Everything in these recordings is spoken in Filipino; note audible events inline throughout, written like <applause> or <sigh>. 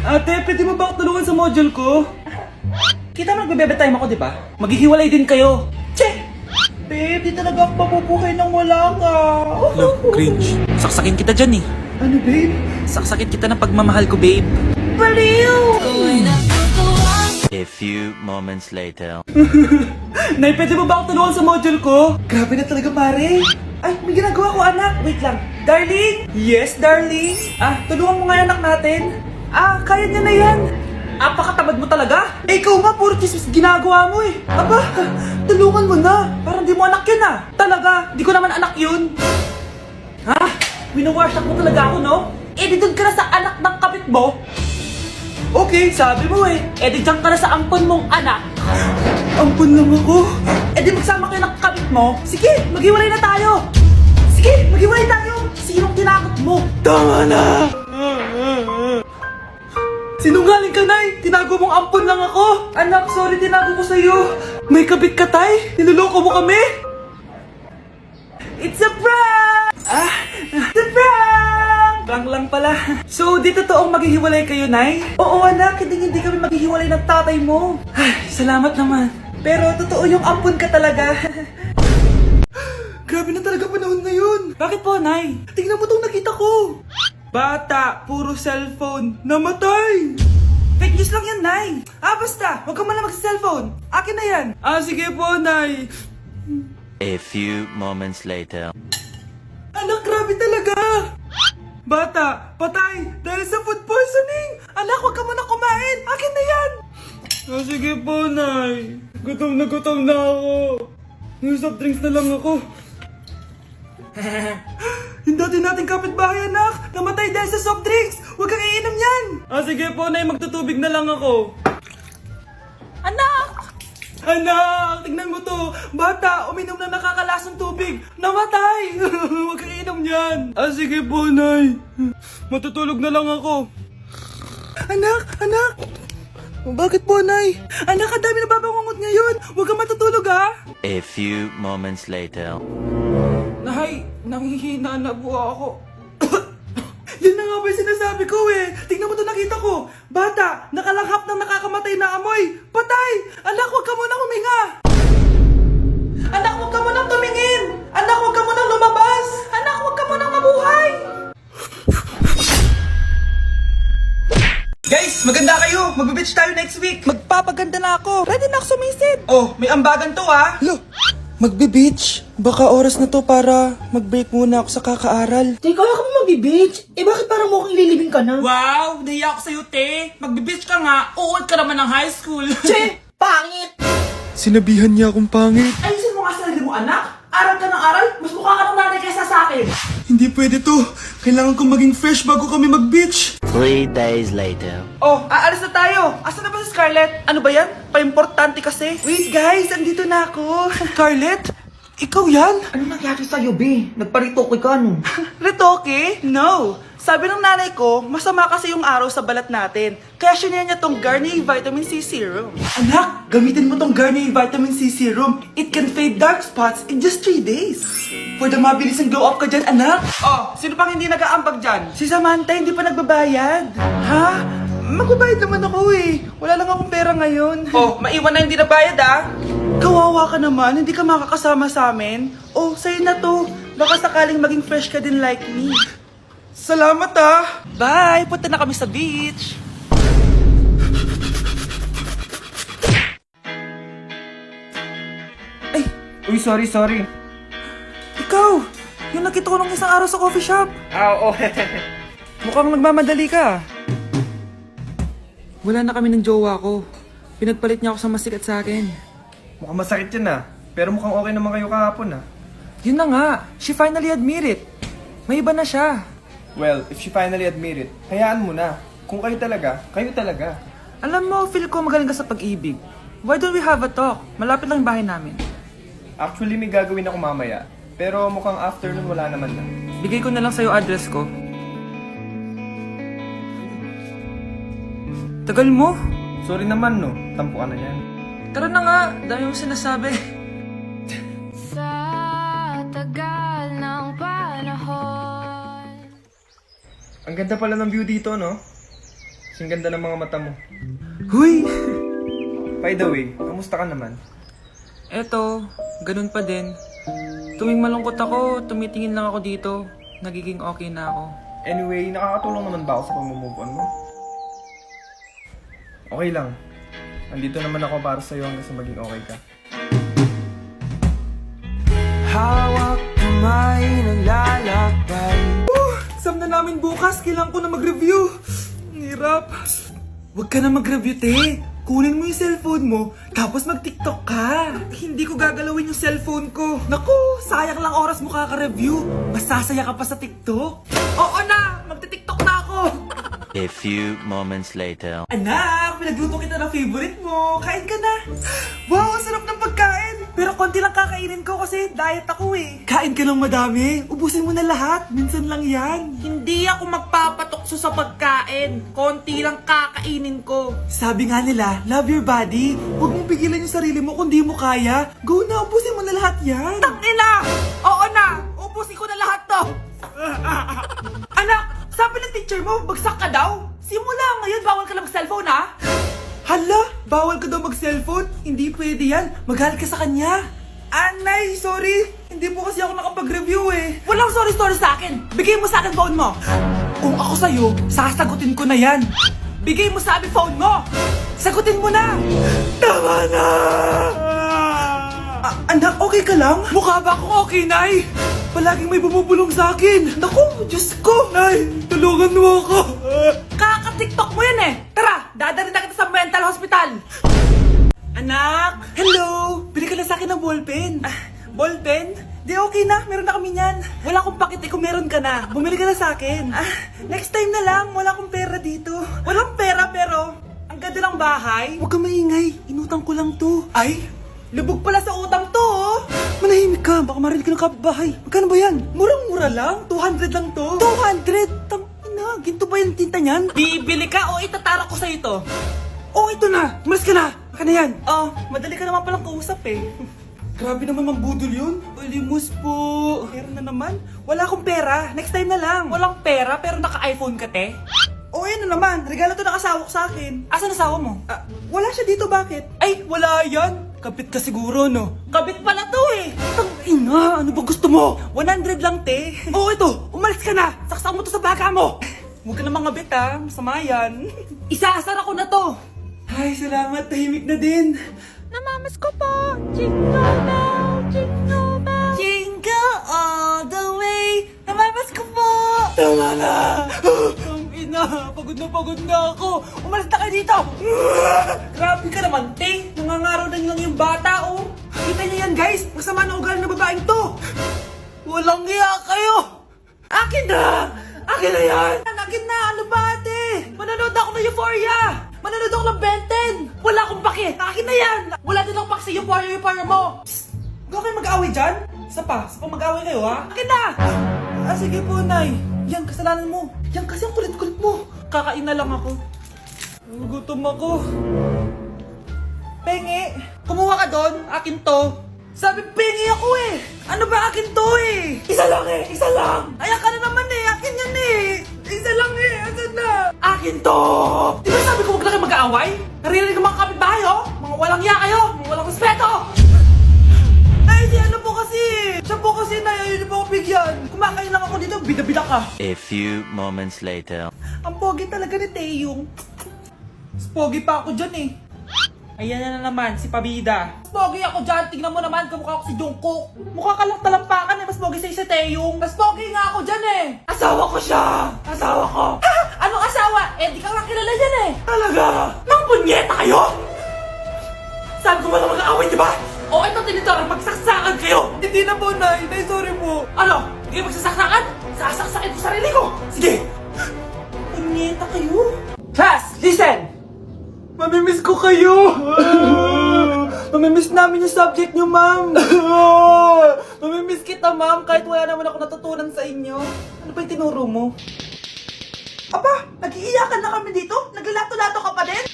Ate, pwede mo ba ako tulungan sa module ko? Kita mo nagbebebe time ako, di ba? Maghihiwalay din kayo. Che! Babe, di talaga ako papupuhay nang wala ka. Lo, cringe. Saksakin kita dyan eh. Ano, babe? Saksakin kita ng pagmamahal ko, babe. Baliw! A few moments later. <laughs> Nay, pwede mo ba ako tulungan sa module ko? Grabe na talaga, pare. Ay, may ginagawa ko, anak. Wait lang. Darling? Yes, darling? Ah, tulungan mo nga yung anak natin. Ah, kaya niya na yan. Apakatamad mo talaga. Eh, ikaw nga, puro chismis ginagawa mo eh. Aba, tulungan mo na. Parang di mo anak yun ah. Talaga, di ko naman anak yun. Ha? Winawash mo talaga ako, no? Eh, di doon ka na sa anak ng kapit mo. Okay, sabi mo eh. Eh, di dyan ka na sa ampon mong anak. Ampon lang ako. Eh, di magsama kayo ng kapit mo. Sige, maghiwalay na tayo. Sige, maghiwalay tayo. Sinong tinakot mo? Tama na. Sinungaling ka, Nay! Tinago mong ampon lang ako! Anak, sorry, tinago ko sa'yo! May kabit ka, Tay! Niloloko mo kami! It's a prank! Ah, it's a prank! Prank lang pala. So, di totoong maghihiwalay kayo, Nay? Oo, anak, hindi hindi kami maghihiwalay ng tatay mo. Ay, salamat naman. Pero totoo yung ampon ka talaga. Grabe na talaga panahon ngayon. Bakit po, Nay? Tingnan mo tong nakita ko. Bata, puro cellphone, namatay! Fake news lang yan, Nay! Ah, basta! Huwag ka malang mag-cellphone! Akin na yan! Ah, sige po, Nay! A few moments later. Anak, grabe talaga! Bata, patay! Dahil sa food poisoning! Anak, huwag ka muna kumain! Akin na yan! Ah, sige po, Nay! Gutom na gutom na ako! Yung soft drinks na lang ako. <laughs> Yung dati nating kapitbahay, anak! Namatay dahil sa soft drinks! Huwag kang iinom yan! Ah, sige po, Nay. Magtutubig na lang ako. Anak! Anak! Tignan mo to! Bata! Uminom na nakakalasang tubig! Namatay! <laughs> Huwag kang iinom yan! Ah, sige po, Nay. Matutulog na lang ako. Anak! Anak! Bakit po, Nay? Anak, ang dami na babangungot ngayon! Huwag kang matutulog, ha? A few moments later. Nay, nanghihina na po ako. <coughs> Yun na nga ba yung sinasabi ko eh. Tingnan mo to nakita ko. Bata, nakalanghap ng nakakamatay na amoy. Patay! Anak, huwag ka munang huminga. Anak, huwag ka munang tumingin. Anak, huwag ka munang lumabas. Anak, huwag ka munang mabuhay. Guys, maganda kayo. Magbe-beach tayo next week. Magpapaganda na ako. Ready na ako sumisid. Oh, may ambagan to ah. Lo, magbe-beach. Baka oras na to para mag-break muna ako sa kakaaral. Teka, kaya ka mo mag-beach? Eh bakit parang mukhang ililibing ka na? Wow, nahiya ako sa'yo, te. Magbe-beach ka nga. Uod ka naman ng high school. <laughs> Che! Pangit! Sinabihan niya akong pangit. Ayusin mo nga sarili mo, anak. Aral ka ng aral. Mas mukha ka ng nanay kaysa sa akin. Hindi pwede to. Kailangan kong maging fresh bago kami mag-beach. Three days later. Oh, aalis na tayo. Asa na ba si Scarlett? Ano ba yan? Pa-importante kasi. Wait, guys. Andito na ako. <laughs> Scarlett? Ikaw yan? Ano nangyari sa'yo, be? Nagparitoke ka, no? <laughs> Retoke? No. Sabi ng nanay ko, masama kasi yung araw sa balat natin. Kaya siya niya tong Garnier Vitamin C Serum. Anak, gamitin mo tong Garnier Vitamin C Serum. It can fade dark spots in just 3 days. For the mabilis and glow up ka dyan, anak. Oh, sino pang hindi nag-aambag dyan? Si Samantha hindi pa nagbabayad. Ha? Magbabayad naman ako eh. Wala lang akong pera ngayon. Oh, maiwan na hindi nabayad ah. Kawawa ka naman, hindi ka makakasama sa amin. Oh, sa'yo na to. Baka sakaling maging fresh ka din like me. Salamat ah! Bye! Punta na kami sa beach! Ay! Uy, sorry, sorry. Ikaw! Yung nakita ko nung isang araw sa coffee shop. Ah, oo. <laughs> Mukhang nagmamadali ka. Wala na kami ng jowa ko. Pinagpalit niya ako sa mas sikat sa akin. mukhang masakit yun ah. Pero mukhang okay naman kayo kahapon ah. Yun na nga, she finally admit it. May iba na siya. Well, if she finally admit it, hayaan mo na. Kung kayo talaga, kayo talaga. Alam mo, feel ko magaling ka sa pag-ibig. Why don't we have a talk? Malapit lang yung bahay namin. Actually, may gagawin ako mamaya. Pero mukhang afternoon wala naman na. Bigay ko na lang sa'yo address ko. Tagal mo. Sorry naman no, tampo ka na yan. Tara na nga, dami mo sinasabi. Ang ganda pala ng view dito, no? Sing ganda ng mga mata mo. Huy! By the way, kamusta ka naman? Eto, ganun pa din. Tuwing malungkot ako, tumitingin lang ako dito. Nagiging okay na ako. Anyway, nakakatulong naman ba ako sa pag-move on mo? Okay lang. Nandito naman ako para sa'yo hanggang sa maging okay ka. Hawak kamay Namin bukas, kailangan ko na mag-review Ang Hirap Huwag ka na mag-review, te Kunin mo yung cellphone mo, tapos mag-tiktok ka. Hindi ko gagalawin yung cellphone ko. Naku, sayang lang oras mo kaka-review. Mas sasaya ka pa sa TikTok. Oo na, magti-tiktok na ako. A few moments later. Anak, pinagluto kita ng favorite mo. Kain ka na. Wow, sarap ng pagkain. Pero konti lang kakainin ko kasi diet ako eh. Kain ka ng madami. Ubusin mo na lahat. Minsan lang yan. Hindi ako magpapatukso sa pagkain. Konti lang kakainin ko. Sabi nga nila, love your body. Huwag mong pigilan yung sarili mo kung di mo kaya. Go na, ubusin mo na lahat yan. Tangina! Oo na! Ubusin ko na lahat to! <laughs> Anak, sabi ng teacher mo, bagsak ka daw. Simula ngayon, bawal ka lang mag-cellphone, ha? Hala, bawal ka daw mag-cellphone? Hindi pwede yan. Magalit ka sa kanya. Anay, sorry. Hindi po kasi ako nakapag-review eh. Walang sorry-sorry sa akin. Bigay mo sa akin phone mo. Kung ako sa'yo, sasagutin ko na yan. Bigay mo sa akin phone mo. Sagutin mo na. Tama na. Ah, anak, okay ka lang? Mukha ba ako okay, Nay? Palaging may bumubulong sa akin. Naku, Diyos ko. Nay, tulungan mo ako. Kaka-tiktok mo yan eh. Tara, dadalhin na mental hospital. Anak! Hello! Bili ka na sa akin ng ballpen. Ah, ballpen? Di okay na, meron na kami niyan. Wala akong pakit eh kung meron ka na. Bumili ka na sa akin. Ah, next time na lang, wala akong pera dito. Walang pera pero, ang ganda ng bahay. Huwag ka maingay, inutang ko lang to. Ay, lubog pala sa utang to oh. Manahimik ka, baka marinig ka ng kapitbahay. Magkano ba yan? Murang-mura lang, 200 lang to. 200? Tang ina, ginto ba yung tinta niyan? Bibili ka o itatara ko sa ito? Oh, ito na! Umalis ka na! Baka na yan! Oh, madali ka naman palang kausap eh. Grabe naman magbudol yun. Ulimus po. Meron na naman. Wala akong pera. Next time na lang. Walang pera pero naka-iPhone ka, te? Oh, na naman. Regalo to ng asawa ko sa akin. Asan asawa mo? Ah, wala siya dito, bakit? Ay, wala yan. Kapit ka siguro, no? Kapit pala to eh. Tang ina, ano ba gusto mo? 100 lang, te. <laughs> Oh, ito. Umalis ka na. Saksak mo to sa baka mo. Huwag ka na mga bit, ha. Masama yan. Isaasar ako na to. Ay, salamat. Tahimik na din. Namamas ko po Jingle bell, jingle bell Jingle all the way. Namamas ko po. Tama na. Ang ina, pagod na pagod na ako. Umalis na kayo dito. Grabe ka naman, te. Nangangaraw na lang yung bata, oh. Kita niyo yan, guys. Masama na ugali ng babaeng to. Walang iya kayo. Akin na. Akin na yan. Akin na. Ano ba, ate? Manonood ako ng Euphoria. Manonood ako ng Ben 10. Wala akong pake. Akin na yan. Wala din akong pake sa Euphoria, Euphoria mo. Psst. Huwag kayo mag-away dyan. Isa pa. Isa pa mag-away kayo, ha? Akin na. Ah, sige po, Nay. Yan, kasalanan mo. Yan kasi ang kulit-kulit mo. Kakain na lang ako. Gutom ako. Pengi, kumuha ka doon. Akin to. Sabi, pengi ako eh. Ano ba akin to eh? Isa lang eh, isa lang. Ayan ka na naman eh, akin yan eh. Isa lang eh, asan na? Akin to. Di ba sabi ko huwag lang kayo mag-aaway? Naririnig ang mga kapitbahay oh. Mga walang iya kayo, mga walang respeto. Ay, si ano po kasi. Siya po kasi na, niyo po ako bigyan. Kumakain lang ako dito, bida-bida ka. A few moments later. Ang pogi talaga ni Taeyong. Mas pogi pa ako dyan eh. Ayan na, na naman, si Pabida. Mas pogi ako dyan, tignan mo naman, kamukha ako si Jungkook. Mukha ka lang talampakan eh, mas pogi sa'yo si Taeyong. Mas pogi nga ako dyan eh. Asawa ko siya! Asawa ko! Ha? Anong asawa? Eh, di ka nga kilala yan eh. Talaga? Mga punyeta kayo? Sabi ko wala mag-aaway, di ba? O ito tinitara, magsaksakan kayo! Hindi na po, Nay. Nay, sorry po. Ano? Hindi magsasaksakan? Sasaksakin ko sarili ko! Sige! Kayo! <laughs> Mamimiss namin yung subject nyo, ma'am! <laughs> Mamimiss kita, ma'am, kahit wala naman ako natutunan sa inyo. Ano ba yung tinuro mo? Aba, nag-iiyakan na kami dito? Naglalato-lato ka pa din?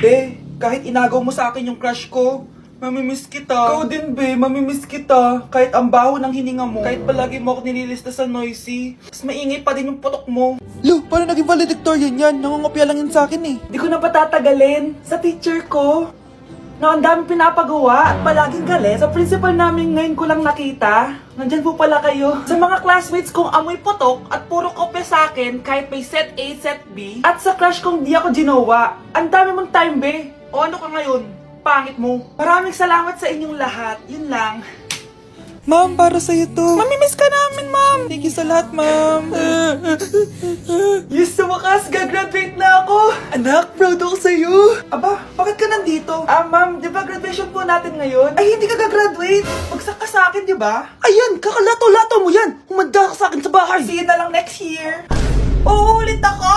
Be, kahit inagaw mo sa akin yung crush ko, Mamimiss kita. Ikaw din, be. Mamimiss kita. Kahit ang baho ng hininga mo. Kahit palagi mo ako nililista sa noisy. Mas maingay pa din yung putok mo. Lo, paano naging valedictorian yan? Nangungopia lang yun sa akin eh. Di ko na patatagalin. Sa teacher ko. Na ang dami pinapagawa at palaging galit. Sa principal namin ngayon ko lang nakita. Nandyan po pala kayo. Sa mga classmates kong amoy putok at puro kopya sa akin kahit may set A, set B. At sa crush kong di ako ginawa. Ang dami mong time, be. O ano ka ngayon? Pangit mo. Maraming salamat sa inyong lahat. Yun lang. Ma'am, para sa'yo to. Mamimiss ka namin, ma'am. Thank you sa lahat, ma'am. <laughs> Yes, sa wakas, gagraduate na ako! Anak, proud ako sa'yo! Aba, bakit ka nandito? Ah, ma'am, di ba graduation po natin ngayon? Ay, hindi ka gagraduate! Bagsak ka sa akin, di ba? Ayan, kakalato-lato mo yan! Humanda ka sa akin sa bahay! See you na lang next year! Uulit ako!